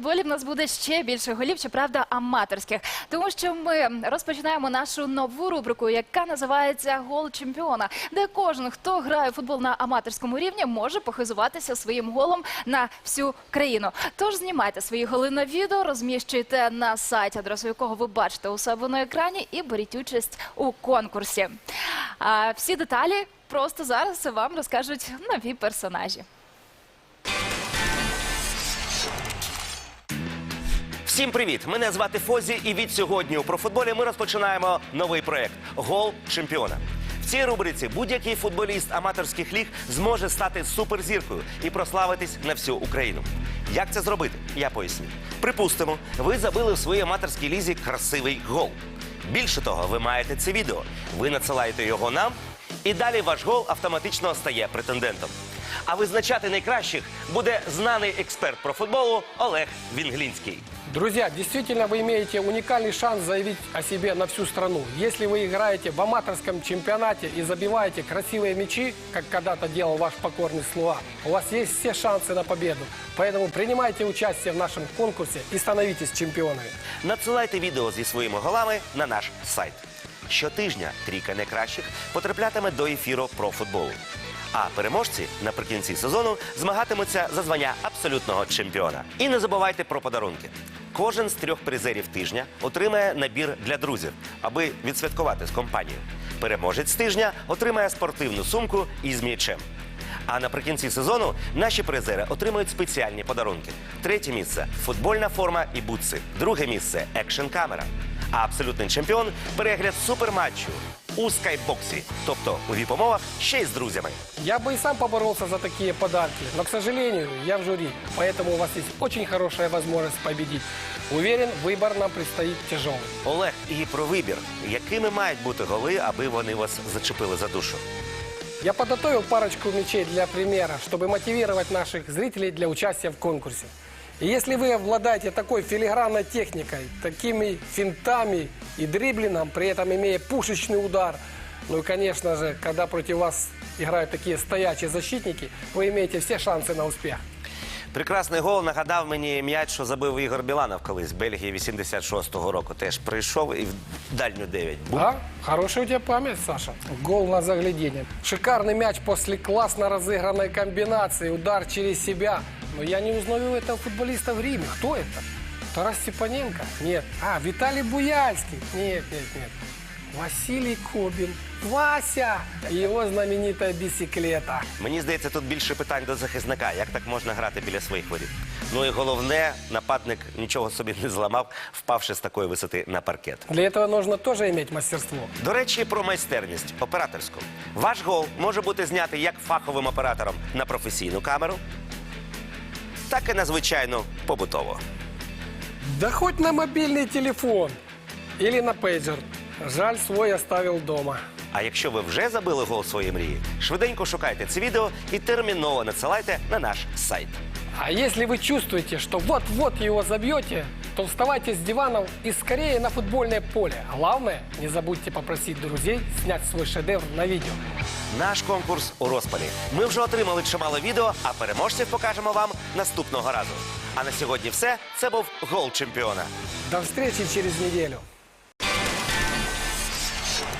футболі в нас буде ще більше голів, щоправда, аматорських. Тому що ми розпочинаємо нашу нову рубрику, яка називається Гол чемпіона, де кожен, хто грає футбол на аматорському рівні, може похизуватися своїм голом на всю країну. Тож знімайте свої голи на відео, розміщуйте на сайті, адресу якого ви бачите у себе на екрані, і беріть участь у конкурсі. А всі деталі просто зараз вам розкажуть нові персонажі. Всім привіт! Мене звати Фозі, і від сьогодні у профутболі ми розпочинаємо новий проект Гол чемпіона. В цій рубриці будь-який футболіст аматорських ліг зможе стати суперзіркою і прославитись на всю Україну. Як це зробити? Я поясню. Припустимо, ви забили в своїй аматорській лізі красивий гол. Більше того, ви маєте це відео. Ви надсилаєте його нам, і далі ваш гол автоматично стає претендентом. А визначати найкращих буде знаний експерт про футболу Олег Вінглінський. Друзья, действительно вы имеете уникальный шанс заявить о себе на всю страну. Если вы играете в аматорском чемпионате и забиваете красивые мячи, как когда-то делал ваш покорный слуга, у вас есть все шансы на победу. Поэтому принимайте участие в нашем конкурсе и становитесь чемпионами. Надсилайте відео зі своїми голами на наш сайт. Щотижня трійка найкращих потраплятиме до ефіру про футболу. А переможці наприкінці сезону змагатимуться за звання абсолютного чемпіона. І не забувайте про подарунки. Кожен з трьох призерів тижня отримає набір для друзів, аби відсвяткувати з компанією. Переможець тижня отримає спортивну сумку із м'ячем. А наприкінці сезону наші призери отримують спеціальні подарунки. Третє місце футбольна форма і бутси. Друге місце екшн камера. А абсолютний чемпіон перегляд суперматчу у скайбоксі, тобто у віп-умовах ще й з друзями. Я бы и сам поборолся за такие подарки, но, к сожалению, я в жюри, поэтому у вас есть очень хорошая возможность победить. Уверен, выбор нам предстоит тяжелый. Олег, і про вибір, якими мають бути голи, аби вони вас зачепили за душу. Я подготовил парочку мячей для примера, чтобы мотивировать наших зрителей для участия в конкурсе. И если вы обладаете такой филигранной техникой, такими финтами и дриблингом, при этом имея пушечный удар, ну и, конечно же, когда против вас играют такие стоячие защитники, вы имеете все шансы на успех. Прекрасний гол нагадав мені м'яч, що забив Ігор Біланов колись з Бельгії 86-го року. Теж прийшов і в дальню 9. Да? Хорошая у тебя память, Саша. Гол на заглядение. Шикарный мяч после классно разыгранной комбинации. Удар через себя. Но я не узнаю этого футболиста в Риме. Кто это? Тарас Степаненко? Нет. А, Виталий Буяльский? Нет, нет, нет. Василий Кобин. Вася! Его знаменитая бисиклета. Мені здається, тут більше питань до захисника. Як так можна грати біля своїх воріт? Ну і головне, нападник нічого собі не зламав, впавши з такої висоти на паркет. Для этого нужно тоже иметь мастерство. До речі, про майстерність операторську. Ваш гол може бути знятий як фаховим оператором на професійну камеру, так і надзвичайно побутово. Да хоть на мобильный телефон. Или на пейджер. Жаль, свой оставил дома. А якщо ви вже забили гол своєї мрії, швиденько шукайте це відео і терміново надсилайте на наш сайт. А если вы чувствуете, что вот-вот его забьете, то вставайте с диванов и скорее на футбольное поле. Главное, не забудьте попросить друзей снять свой шедевр на видео. Наш конкурс у розпалі. Ми вже отримали чимало відео, а переможців покажемо вам наступного разу. А на сьогодні все. Це був гол чемпіона. До встречи через неделю.